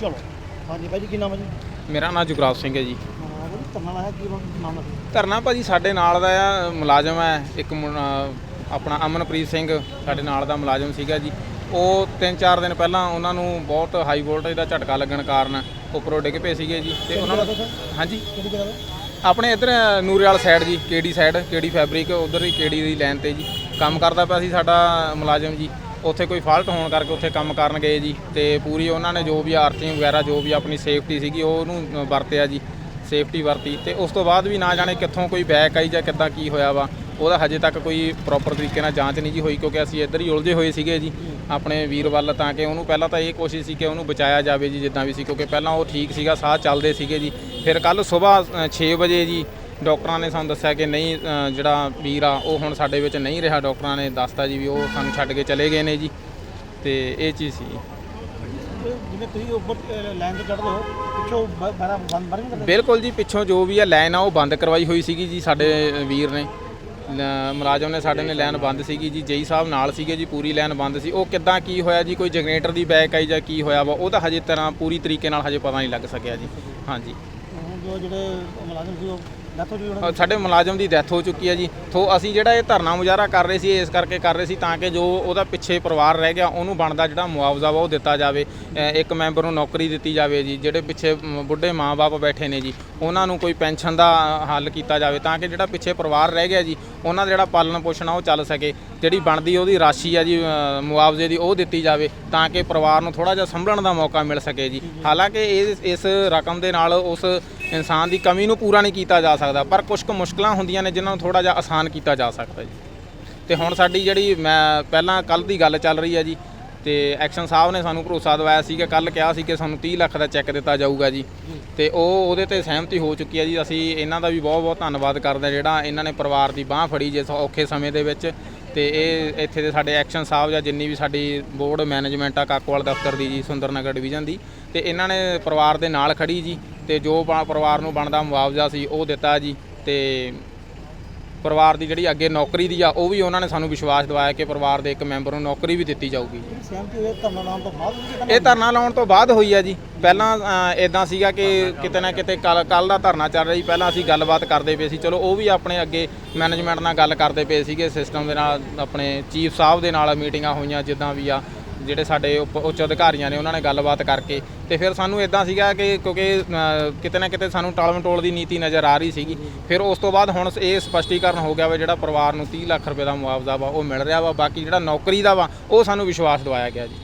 ਚਲੋ। ਹਾਂਜੀ ਭਾਈ ਜੀ ਕੀ ਨਾਮ ਹੈ ਜੀ? ਮੇਰਾ ਨਾਮ ਜੁਗਰਾਜ ਸਿੰਘ ਹੈ ਜੀ। ਧੰਨਾ ਲਾਇਆ ਕੀ ਧਰਨਾ ਭਾਜੀ ਸਾਡੇ ਨਾਲ ਦਾ ਆ ਮੁਲਾਜ਼ਮ ਹੈ। ਇੱਕ ਆਪਣਾ ਅਮਨਪ੍ਰੀਤ ਸਿੰਘ ਸਾਡੇ ਨਾਲ ਦਾ ਮੁਲਾਜ਼ਮ ਸੀਗਾ ਜੀ। ਉਹ 3-4 ਦਿਨ ਪਹਿਲਾਂ ਉਹਨਾਂ ਨੂੰ ਬਹੁਤ ਹਾਈ ਵੋਲਟੇਜ ਦਾ ਝਟਕਾ ਲੱਗਣ ਕਾਰਨ ਉੱਪਰੋਂ ਡਿੱਗ ਪਏ ਸੀਗੇ ਜੀ। ਤੇ ਉਹਨਾਂ ਨੂੰ ਹਾਂਜੀ। ਆਪਣੇ ਇੱਧਰ ਨੂਰੇਵਾਲ ਸਾਈਡ ਜੀ ਕੇਡੀ ਸਾਈਡ ਕੇਡੀ ਫੈਬਰਿਕ ਉਧਰ ਹੀ ਕੇਡੀ ਦੀ ਲਾਈਨ ਤੇ ਜੀ। ਕੰਮ ਕਰਦਾ ਪਿਆ ਸੀ ਸਾਡਾ ਮੁਲਾਜ਼ਮ ਜੀ। ਉੱਥੇ ਕੋਈ ਫਾਲਟ ਹੋਣ ਕਰਕੇ ਉੱਥੇ ਕੰਮ ਕਰਨ ਗਏ ਜੀ ਤੇ ਪੂਰੀ ਉਹਨਾਂ ਨੇ ਜੋ ਵੀ ਆਰਥਿੰਗ ਵਗੈਰਾ, ਜੋ ਵੀ ਆਪਣੀ ਸੇਫਟੀ ਸੀਗੀ ਉਹ ਉਹਨੂੰ ਵਰਤਿਆ ਜੀ ਸੇਫਟੀ ਵਰਤੀ ਤੇ ਉਸ ਤੋਂ ਬਾਅਦ ਵੀ ਨਾ ਜਾਣੇ ਕਿੱਥੋਂ ਕੋਈ ਬੈਕ ਆਈ ਜਾਂ ਕਿੱਦਾਂ ਕੀ ਹੋਇਆ ਵਾ, ਉਹਦਾ ਹਜੇ ਤੱਕ ਕੋਈ ਪ੍ਰੋਪਰ ਤਰੀਕੇ ਨਾਲ ਜਾਂਚ ਨਹੀਂ ਜੀ ਹੋਈ ਕਿਉਂਕਿ ਅਸੀਂ ਇੱਧਰ ਹੀ ਉਲਝੇ ਹੋਏ ਸੀਗੇ ਜੀ, ਆਪਣੇ ਵੀਰ ਵੱਲ ਤਾਂ ਕਿ ਉਹਨੂੰ ਪਹਿਲਾਂ ਤਾਂ ਇਹ ਕੋਸ਼ਿਸ਼ ਸੀ ਕਿ ਉਹਨੂੰ ਬਚਾਇਆ ਜਾਵੇ ਜੀ ਜਿੱਦਾਂ ਵੀ ਸੀ ਕਿਉਂਕਿ ਪਹਿਲਾਂ ਉਹ ਠੀਕ ਸੀਗਾ, ਸਾਹ ਚੱਲਦੇ ਸੀਗੇ ਜੀ, ਫਿਰ ਕੱਲ ਸਵੇਰ 6 ਵਜੇ ਜੀ ਡਾਕਟਰਾਂ ਨੇ ਸਾਨੂੰ ਦੱਸਿਆ ਕਿ ਨਹੀਂ ਜਿਹੜਾ ਵੀਰ ਆ ਉਹ ਹੁਣ ਸਾਡੇ ਵਿੱਚ ਨਹੀਂ ਰਿਹਾ। ਡਾਕਟਰਾਂ ਨੇ ਦੱਸਤਾ ਜੀ ਵੀ ਉਹ ਸਾਨੂੰ ਛੱਡ ਕੇ ਚਲੇ ਗਏ ਨੇ ਜੀ। ਤੇ ਇਹ ਚੀਜ਼ ਸੀ। ਜਿਵੇਂ ਤੁਸੀਂ ਉੱਪਰ ਲਾਈਨ ਤੇ ਚੜ੍ਹਦੇ ਹੋ ਪਿੱਛੋਂ ਬ- ਬਾਰਾ ਬੰਦ ਬਾਰੀ ਨਹੀਂ ਕਰਦੇ ਬਿਲਕੁਲ ਜੀ ਪਿੱਛੋਂ ਜੋ ਵੀ ਆ ਲਾਈਨ ਆ ਉਹ ਬੰਦ ਕਰਵਾਈ ਹੋਈ ਸੀਗੀ ਜੀ ਸਾਡੇ ਵੀਰ ਨੇ। ਮੁਲਾਜ਼ਮ ਨੇ ਸਾਡੇ ਨੇ ਲਾਈਨ ਬੰਦ ਸੀਗੀ ਜੀ ਜੇਈ ਸਾਹਿਬ ਨਾਲ ਸੀਗੇ ਜੀ ਪੂਰੀ ਲਾਈਨ ਬੰਦ ਸੀ। ਉਹ ਕਿੱਦਾਂ ਕੀ ਹੋਇਆ ਜੀ ਕੋਈ ਜਨਰੇਟਰ ਦੀ ਬੈਕ ਆਈ ਜਾਂ ਕੀ ਹੋਇਆ ਵਾ ਉਹਦਾ ਹਜੇ ਤਰ੍ਹਾਂ ਪੂਰੀ ਤਰੀਕੇ ਨਾਲ ਹਜੇ ਪਤਾ ਨਹੀਂ ਲੱਗ ਸਕਿਆ ਜੀ। ਹਾਂਜੀ। ਜੋ ਜਿਹੜੇ ਮੁਲਾਜ਼ਮ ਸੀ ਉਹ ਅ, ਸਾਡੇ ਮੁਲਾਜ਼ਮ ਦੀ ਡੈਥ ਹੋ ਚੁੱਕੀ ਹੈ ਜੀ। ਥੋ ਅਸੀਂ ਜਿਹੜਾ ਇਹ ਧਰਨਾ ਮੁਜ਼ਾਹਰਾ ਕਰ ਰਹੇ ਸੀ ਇਸ ਕਰਕੇ ਕਰ ਰਹੇ ਸੀ ਤਾਂ ਕਿ ਜੋ ਉਹਦਾ ਪਿੱਛੇ ਪਰਿਵਾਰ ਰਹਿ ਗਿਆ ਉਹਨੂੰ ਬਣਦਾ ਜਿਹੜਾ ਮੁਆਵਜ਼ਾ ਵਾ ਉਹ ਦਿੱਤਾ ਜਾਵੇ। ਅ, ਇੱਕ ਮੈਂਬਰ ਨੂੰ ਨੌਕਰੀ ਦਿੱਤੀ ਜਾਵੇ ਜੀ ਜਿਹੜੇ ਪਿੱਛੇ ਮ, ਬੁੱਢੇ ਮਾਂ-ਬਾਪ ਬੈਠੇ ਨੇ ਜੀ ਉਹਨਾਂ ਨੂੰ ਕੋਈ ਪੈਨਸ਼ਨ ਦਾ ਹੱਲ ਕੀਤਾ ਜਾਵੇ ਤਾਂ ਕਿ ਜਿਹੜਾ ਪਿੱਛੇ ਪਰਿਵਾਰ ਰਹਿ ਗਿਆ ਜੀ ਉਹਨਾਂ ਦਾ ਜਿਹੜਾ ਪਾਲਣ ਪੋਸ਼ਣ ਆ ਉਹ ਚੱਲ ਸਕੇ। ਜਿਹੜੀ ਬਣਦੀ ਉਹਦੀ ਰਾਸ਼ੀ ਆ ਜੀ ਅ, ਮੁਆਵਜ਼ੇ ਦੀ ਉਹ ਦਿੱਤੀ ਜਾਵੇ ਤਾਂ ਕਿ ਪਰਿਵਾਰ ਨੂੰ ਥੋੜਾ ਜਿਹਾ ਸੰਭਲਣ ਦਾ ਮੌਕਾ ਮਿਲ ਸਕੇ ਜੀ। ਹਾਲਾਂਕਿ ਇਹ ਇਸ ਰਕਮ ਦੇ ਨਾਲ ਉਸ ਇਨਸਾਨ ਦੀ ਕਮੀ ਨੂੰ ਪੂਰਾ ਨਹੀਂ ਕੀਤਾ ਜਾ ਸਕਦਾ, ਪਰ ਕੁਝ ਕੁ ਮੁਸ਼ਕਲਾਂ ਹੁੰਦੀਆਂ ਨੇ ਜਿਨ੍ਹਾਂ ਨੂੰ ਥੋੜਾ ਜਿਹਾ ਆਸਾਨ ਕੀਤਾ ਜਾ ਸਕਦਾ ਜੀ। ਤੇ ਹੁਣ ਸਾਡੀ ਜਿਹੜੀ ਮੈਂ ਪਹਿਲਾਂ ਕੱਲ ਦੀ ਗੱਲ ਚੱਲ ਰਹੀ ਹੈ ਜੀ ਤੇ ਐਕਸ਼ਨ ਸਾਹਿਬ ਨੇ ਸਾਨੂੰ ਭਰੋਸਾ ਦਿਵਾਇਆ ਸੀ ਕਿ ਕੱਲ ਕਿਹਾ ਸੀ ਕਿ ਸਾਨੂੰ 30 ਲੱਖ ਦਾ ਚੈੱਕ ਦਿੱਤਾ ਜਾਊਗਾ ਜੀ। ਤੇ ਉਹ ਉਹਦੇ ਤੇ ਸਹਿਮਤੀ ਹੋ ਚੁੱਕੀ ਹੈ ਜੀ। ਅਸੀਂ ਇਹਨਾਂ ਦਾ ਵੀ ਬਹੁਤ ਬਹੁਤ ਧੰਨਵਾਦ ਕਰਦੇ ਹਾਂ ਜਿਹੜਾ ਇਹਨਾਂ ਨੇ ਪਰਿਵਾਰ ਦੀ ਬਾਹ ਫੜੀ ਜਿਸ ਔਖੇ ਸਮੇਂ ਦੇ ਵਿੱਚ। ਤੇ ਇਹ ਇੱਥੇ ਦੇ ਸਾਡੇ ਐਕਸ਼ਨ ਸਾਹਿਬ ਜਾਂ ਜਿੰਨੀ ਵੀ ਸਾਡੀ ਬੋਰਡ ਮੈਨੇਜਮੈਂਟ ਆ ਕਾਕੋਵਾਲ ਦਫ਼ਤਰ ਦੀ ਜੀ ਸੁੰਦਰਨਗਰ ਡਿਵੀਜ਼ਨ ਦੀ ਤੇ ਇਹਨਾਂ ਨੇ ਪਰਿਵਾਰ ਦੇ ਨਾਲ ਖੜੀ ਜੀ। ਤੇ ਜੋ ਪਰਿਵਾਰ ਨੂੰ ਬਣਦਾ ਮੁਆਵਜ਼ਾ ਸੀ ਉਹ ਦਿੱਤਾ ਜੀ। ਤੇ ਪਰਿਵਾਰ ਦੀ ਜਿਹੜੀ ਅੱਗੇ ਨੌਕਰੀ ਦੀ ਆ, ਉਹ ਵੀ ਉਹਨਾਂ ਨੇ ਸਾਨੂੰ ਵਿਸ਼ਵਾਸ ਦਿਵਾਇਆ ਕਿ ਪਰਿਵਾਰ ਦੇ ਇੱਕ ਮੈਂਬਰ ਨੂੰ ਨੌਕਰੀ ਵੀ ਦਿੱਤੀ ਜਾਊਗੀ। ਜੀ ਇਹ ਧਰਨਾ ਲਾਉਣ ਤੋਂ ਬਾਅਦ ਹੋਈ ਆ ਜੀ। ਪਹਿਲਾਂ ਇਦਾਂ ਸੀਗਾ ਕਿ ਕਿਤੇ ਨਾ ਕਿਤੇ ਕੱਲ ਕੱਲ ਦਾ ਧਰਨਾ ਚੱਲ ਰਿਹਾ ਸੀ ਪਹਿਲਾਂ ਅਸੀਂ ਗੱਲਬਾਤ ਕਰਦੇ ਪਏ ਸੀ। ਚਲੋ, ਉਹ ਵੀ ਆਪਣੇ ਅੱਗੇ ਮੈਨੇਜਮੈਂਟ ਨਾਲ ਗੱਲ ਕਰਦੇ ਪਏ ਸੀਗੇ। ਸਿਸਟਮ ਦੇ ਨਾਲ, ਆਪਣੇ ਚੀਫ ਸਾਹਿਬ ਦੇ ਨਾਲ ਮੀਟਿੰਗਾਂ ਹੋਈਆਂ, ਜਿੱਦਾਂ ਵੀ ਆ। ਜਿਹੜੇ ਸਾਡੇ ਉੱਪ- ਉੱਚ ਅਧਿਕਾਰੀਆਂ ਨੇ ਉਹਨਾਂ ਨੇ ਗੱਲਬਾਤ ਕਰਕੇ ਤੇ ਫਿਰ ਸਾਨੂੰ ਇਦਾਂ ਸੀਗਾ ਕਿ ਕਿਉਂਕਿ ਅ, ਕਿਤੇ ਨਾ ਕਿਤੇ ਸਾਨੂੰ ਟਾਲ ਮਟੋਲ ਦੀ ਨੀਤੀ ਨਜ਼ਰ ਆ ਰਹੀ ਸੀਗੀ। ਫਿਰ ਉਸ ਤੋਂ ਬਾਅਦ ਹੁਣ ਇਹ ਸਪਸ਼ਟੀਕਰਨ ਹੋ ਗਿਆ ਵਾ ਜਿਹੜਾ ਪਰਿਵਾਰ ਨੂੰ 30 ਲੱਖ ਰੁਪਏ ਦਾ ਮੁਆਵਜ਼ਾ ਵਾ ਉਹ ਮਿਲ ਰਿਹਾ ਵਾ ਬਾਕੀ ਜਿਹੜਾ ਨੌਕਰੀ ਦਾ ਵਾ ਉਹ ਸਾਨੂੰ ਵਿਸ਼ਵਾਸ ਦਿਵਾਇਆ ਗਿਆ ਜੀ।